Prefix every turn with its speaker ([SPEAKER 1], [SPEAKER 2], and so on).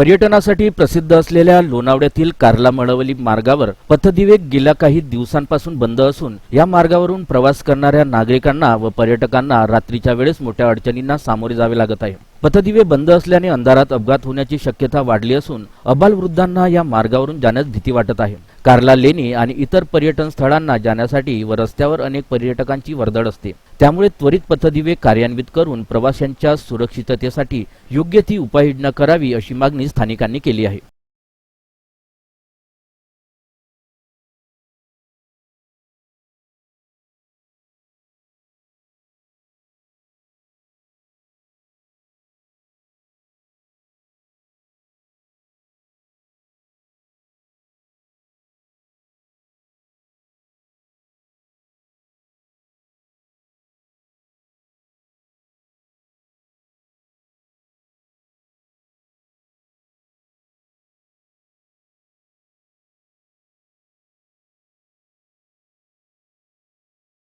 [SPEAKER 1] पर्यटनासाठी प्रसिद्ध असलेल्या लोणावळ्यातील कार्ला मळवली मार्गावर पथदिवे गेल्या काही दिवसांपासून बंद असून या मार्गावरून प्रवास करणाऱ्या नागरिकांना व पर्यटकांना रात्रीच्या वेळेस मोठ्या अडचणींना सामोरे जावे लागत आहे. पथदिवे बंद असल्याने अंधारात अपघात होण्याची शक्यता वाढली असून अबालवृद्धांना या मार्गावरून जाण्यास भीती वाटत आहे. कार्ला लेणी आणि इतर पर्यटन स्थळांना जाण्यासाठी व रस्त्यावर अनेक पर्यटकांची वर्दळ असते. त्यामुळे त्वरित पथदिवे कार्यान्वित करून प्रवाशांच्या सुरक्षिततेसाठी योग्य ती उपाययोजना करावी अशी मागणी स्थानिकांनी केली आहे.